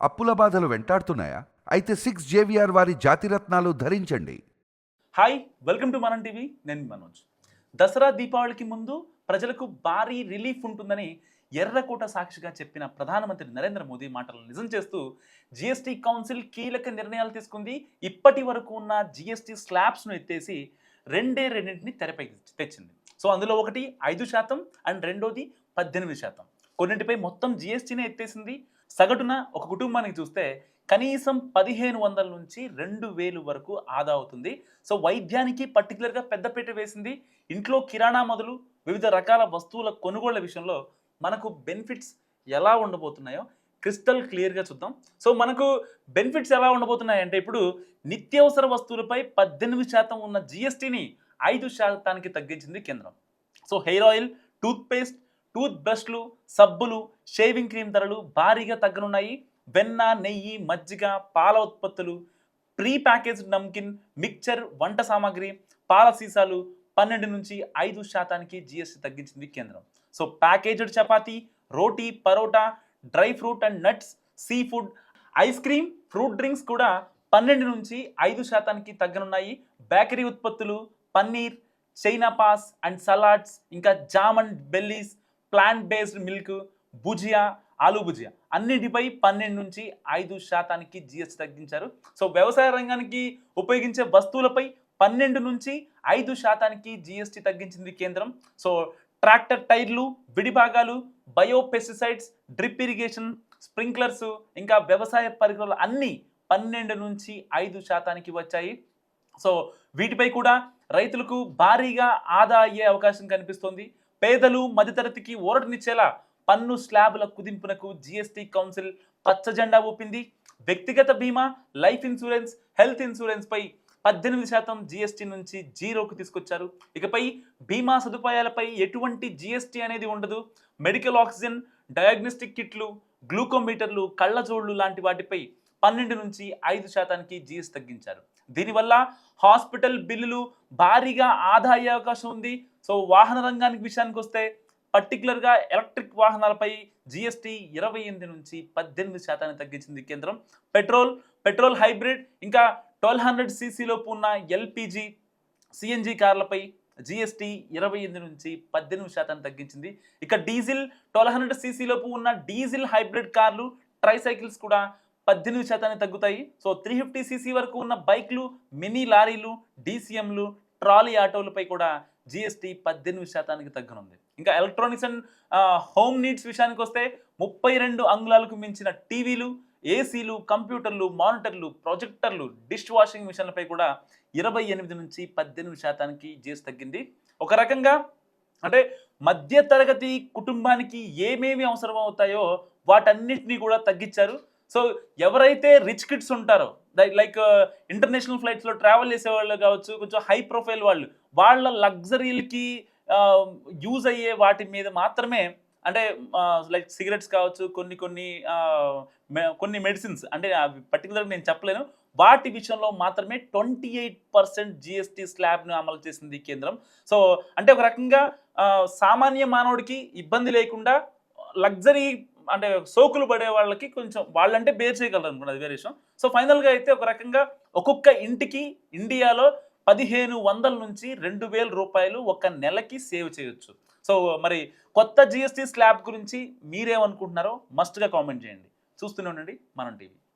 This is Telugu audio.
అప్పుల బాధలు వెంటాడుతున్నాయా? అయితే సిక్స్ జేవిఆర్ వారి జాతిరత్నాలు ధరించండి. Hi welcome to Manam TV నేను మనోజ్. దసరా దీపావళికి ముందు ప్రజలకు భారీ రిలీఫ్ ఉంటుందని ఎర్రకోట సాక్షిగా చెప్పిన ప్రధానమంత్రి నరేంద్ర మోదీ మాటలను నిజం చేస్తూ జిఎస్టీ కౌన్సిల్ కీలక నిర్ణయాలు తీసుకుంది. ఇప్పటి వరకు ఉన్న జిఎస్టీ స్లాబ్స్ను ఎత్తేసి రెండే రెండింటిని తెరపై తెచ్చింది. సో అందులో ఒకటి ఐదు శాతం అండ్ రెండోది పద్దెనిమిది శాతం. కొన్నింటిపై మొత్తం జిఎస్టీనే ఎత్తేసింది. సగటున ఒక కుటుంబానికి చూస్తే కనీసం పదిహేను వందల నుంచి రెండు వేలు వరకు ఆదా అవుతుంది. సో వైద్యానికి పర్టికులర్గా పెద్దపీట వేసింది. ఇంట్లో కిరాణా మొదలు వివిధ రకాల వస్తువుల కొనుగోళ్ళ విషయంలో మనకు బెనిఫిట్స్ ఎలా ఉండబోతున్నాయో క్రిస్టల్ క్లియర్గా చూద్దాం. సో మనకు బెనిఫిట్స్ ఎలా ఉండబోతున్నాయంటే ఇప్పుడు నిత్యావసర వస్తువులపై పద్దెనిమిది శాతం ఉన్న జిఎస్టీని ఐదు శాతానికి తగ్గించింది కేంద్రం. So hair oil toothpaste tooth బ్రష్లు సబ్బులు షేవింగ్ క్రీమ్ ధరలు భారీగా తగ్గనున్నాయి. వెన్న నెయ్యి మజ్జిగ పాల ఉత్పత్తులు ప్రీ ప్యాకేజ్డ్ నమ్కిన్ మిక్చర్ వంట సామాగ్రి పాల సీసాలు పన్నెండు నుంచి ఐదు శాతానికి జిఎస్టీ తగ్గించింది కేంద్రం. So packaged chapati roti paratha dry fruit and nuts sea food ice cream fruit drinks కూడా పన్నెండు నుంచి ఐదు శాతానికి తగ్గనున్నాయి. బేకరీ ఉత్పత్తులు పన్నీర్ చైనా పాస్ అండ్ సలాడ్స్ ఇంకా jam and jellies plant based milk bhujia aloo bhujia. అన్నిటిపై పన్నెండు నుంచి ఐదు శాతానికి జిఎస్టీ తగ్గించారు. సో వ్యవసాయ రంగానికి ఉపయోగించే వస్తువులపై పన్నెండు నుంచి ఐదు శాతానికి జిఎస్టీ తగ్గించింది కేంద్రం. సో ట్రాక్టర్ టైర్లు విడిభాగాలు bio pesticides drip irrigation sprinklers ఇంకా వ్యవసాయ పరికరాలు అన్నీ పన్నెండు నుంచి ఐదు శాతానికి వచ్చాయి. సో వీటిపై కూడా రైతులకు భారీగా ఆదా అయ్యే అవకాశం కనిపిస్తోంది. పేదలు మధ్యతరగతికి ఊరటనిచ్చేలా పన్ను స్లాబుల కుదింపునకు జిఎస్టీ కౌన్సిల్ పచ్చ జెండా ఊపింది. వ్యక్తిగత బీమా లైఫ్ ఇన్సూరెన్స్ హెల్త్ ఇన్సూరెన్స్ పై పద్దెనిమిది శాతం జిఎస్టీ నుంచి జీరోకు తీసుకొచ్చారు. ఇకపై బీమా సదుపాయాలపై ఎటువంటి జిఎస్టీ అనేది ఉండదు. మెడికల్ ఆక్సిజన్ డయాగ్నోస్టిక్ కిట్లు గ్లూకోమీటర్లు కళ్ళజోళ్ళు లాంటి వాటిపై పన్నెండు నుంచి ఐదు శాతానికి జీఎస్ తగ్గించారు. దీనివల్ల హాస్పిటల్ బిల్లులు భారీగా ఆదా అవకాశం ఉంది. సో వాహన రంగానికి విషయానికి వస్తే పర్టికులర్గా ఎలక్ట్రిక్ వాహనాలపై జిఎస్టీ ఇరవై ఎనిమిది నుంచి పద్దెనిమిది శాతాన్ని తగ్గించింది కేంద్రం. పెట్రోల్ పెట్రోల్ హైబ్రిడ్ ఇంకా ట్వెల్వ్ హండ్రెడ్ సీసీలోపు ఉన్న ఎల్పిజి సిఎన్జి కార్లపై జిఎస్టీ ఇరవై ఎనిమిది నుంచి పద్దెనిమిది శాతాన్ని తగ్గించింది. ఇక డీజిల్ ట్వెల్వ్ హండ్రెడ్ సీసీలోపు ఉన్న డీజిల్ హైబ్రిడ్ కార్లు ట్రైసైకిల్స్ కూడా పద్దెనిమిది శాతాన్ని తగ్గుతాయి. సో త్రీ ఫిఫ్టీ సీసీ వరకు ఉన్న బైక్లు మినీ లారీలు డీసీఎంలు ట్రాలీ ఆటోలపై కూడా జిఎస్టీ పద్దెనిమిది శాతానికి తగ్గనుంది. ఇంకా ఎలక్ట్రానిక్స్ అండ్ హోమ్ నీడ్స్ విషయానికి వస్తే ముప్పై రెండు అంగుళాలకు మించిన టీవీలు ఏసీలు కంప్యూటర్లు మానిటర్లు ప్రొజెక్టర్లు డిష్ వాషింగ్ మిషన్లపై కూడా ఇరవై ఎనిమిది నుంచి పద్దెనిమిది శాతానికి జిఎస్ తగ్గింది. ఒక రకంగా అంటే మధ్య తరగతి కుటుంబానికి ఏమేమి అవసరం అవుతాయో వాటన్నిటినీ కూడా తగ్గించారు. సో ఎవరైతే రిచ్ కిడ్స్ ఉంటారో లైక్ ఇంటర్నేషనల్ ఫ్లైట్స్లో ట్రావెల్ చేసే వాళ్ళు కావచ్చు కొంచెం హై ప్రొఫైల్ వాళ్ళు వాళ్ళ లగ్జరీలకి యూజ్ అయ్యే వాటి మీద మాత్రమే అంటే లైక్ సిగరెట్స్ కావచ్చు కొన్ని కొన్ని మె- కొన్ని మెడిసిన్స్ అంటే అవి పర్టికులర్గా నేను చెప్పలేను వాటి విషయంలో మాత్రమే ట్వంటీ ఎయిట్ పర్సెంట్ జిఎస్టీ స్లాబ్ను అమలు చేసింది కేంద్రం. సో అంటే ఒక రకంగా సామాన్య మానవుడికి ఇబ్బంది లేకుండా లగ్జరీ అంటే సోకులు పడే వాళ్ళకి కొంచెం వాళ్ళంటే బేర్ చేయగలరు అనుకోండి అది వేరే విషయం. సో ఫైనల్గా అయితే ఒక రకంగా ఒక్కొక్క ఇంటికి ఇండియాలో పదిహేను వందల నుంచి రెండు వేల రూపాయలు ఒక నెలకి సేవ్ చేయొచ్చు. సో మరి కొత్త జిఎస్టీ స్లాబ్ గురించి మీరేమనుకుంటున్నారో మస్ట్గా కామెంట్ చేయండి. చూస్తూనే ఉండండి మనం టీవీ.